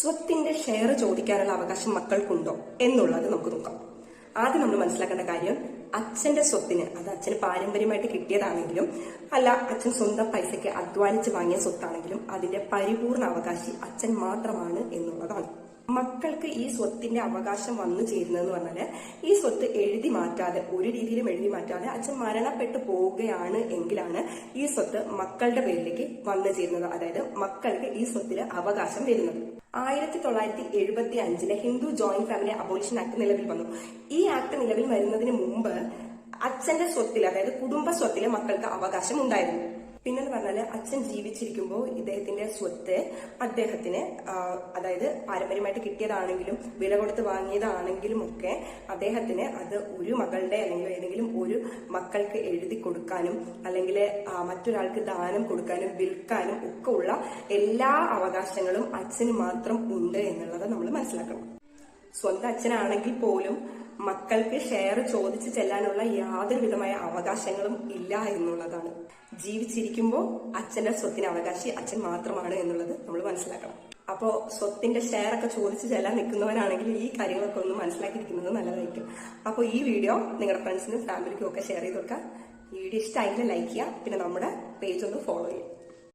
സ്വത്തിന്റെ ഷെയർ ചോദിക്കാനുള്ള അവകാശം മക്കൾക്കുണ്ടോ എന്നുള്ളത് നമുക്ക് നോക്കാം. ആദ്യം നമ്മൾ മനസ്സിലാക്കേണ്ട കാര്യം അച്ഛന്റെ സ്വത്തിന് അത് അച്ഛന് പാരമ്പര്യമായിട്ട് കിട്ടിയതാണെങ്കിലും അല്ല അച്ഛൻ സ്വന്തം പൈസയ്ക്ക് അധ്വാനിച്ച് വാങ്ങിയ സ്വത്താണെങ്കിലും അതിന്റെ പരിപൂർണ അവകാശി അച്ഛൻ മാത്രമാണ് എന്നുള്ളതാണ്. മക്കൾക്ക് ഈ സ്വത്തിന്റെ അവകാശം വന്നു ചേരുന്നതെന്ന് പറഞ്ഞാൽ ഈ സ്വത്ത് എഴുതി മാറ്റാതെ ഒരു രീതിയിലും എഴുതി മാറ്റാതെ അച്ഛൻ മരണപ്പെട്ടു പോവുകയാണ് എങ്കിലാണ് ഈ സ്വത്ത് മക്കളുടെ പേരിലേക്ക് വന്നു ചേരുന്നത്. അതായത് മക്കൾക്ക് ഈ സ്വത്തിൽ അവകാശം വരുന്നത് ആയിരത്തി തൊള്ളായിരത്തി എഴുപത്തി അഞ്ചിലെ Hindu joint family abolition act നിലവിൽ വന്നു. ഈ ആക്ട് നിലവിൽ വരുന്നതിന് മുമ്പ് അച്ഛന്റെ സ്വത്തിൽ അതായത് കുടുംബ സ്വത്തിലെ മക്കൾക്ക് അവകാശം ഉണ്ടായിരുന്നു. പിന്നെന്ന് അച്ഛൻ ജീവിച്ചിരിക്കുമ്പോൾ ഇദ്ദേഹത്തിന്റെ സ്വത്ത് അദ്ദേഹത്തിന് അതായത് പാരമ്പര്യമായിട്ട് കിട്ടിയതാണെങ്കിലും വില കൊടുത്ത് വാങ്ങിയതാണെങ്കിലും ഒക്കെ അദ്ദേഹത്തിന് അത് ഒരു മകളുടെ അല്ലെങ്കിൽ ഏതെങ്കിലും ഒരു മക്കൾക്ക് എഴുതി കൊടുക്കാനും അല്ലെങ്കിൽ മറ്റൊരാൾക്ക് ദാനം കൊടുക്കാനും വിൽക്കാനും ഒക്കെ ഉള്ള എല്ലാ അവകാശങ്ങളും അച്ഛന് മാത്രം ഉണ്ട് എന്നുള്ളത് നമ്മൾ മനസ്സിലാക്കണം. സ്വന്തം അച്ഛനാണെങ്കിൽ പോലും മക്കൾക്ക് ഷെയർ ചോദിച്ചു ചെല്ലാനുള്ള യാതൊരു വിധമായ അവകാശങ്ങളും ഇല്ല എന്നുള്ളതാണ്. ജീവിച്ചിരിക്കുമ്പോൾ അച്ഛന്റെ സ്വത്തിന് അവകാശി അച്ഛൻ മാത്രമാണ് എന്നുള്ളത് നമ്മൾ മനസ്സിലാക്കണം. അപ്പോ സ്വത്തിന്റെ ഷെയർ ഒക്കെ ചോദിച്ചു ചെല്ലാൻ നിൽക്കുന്നവരാണെങ്കിൽ ഈ കാര്യങ്ങളൊക്കെ ഒന്ന് മനസ്സിലാക്കിയിരിക്കുന്നത് നല്ലതായിരിക്കും. അപ്പോൾ ഈ വീഡിയോ നിങ്ങളുടെ ഫ്രണ്ട്സിനും ഫാമിലിക്കും ഒക്കെ ഷെയർ ചെയ്ത് കൊടുക്കുക. വീഡിയോ ഇഷ്ടമായെങ്കിൽ ലൈക്ക് ചെയ്യുക. പിന്നെ നമ്മുടെ പേജ് ഒന്ന് ഫോളോ ചെയ്യുക.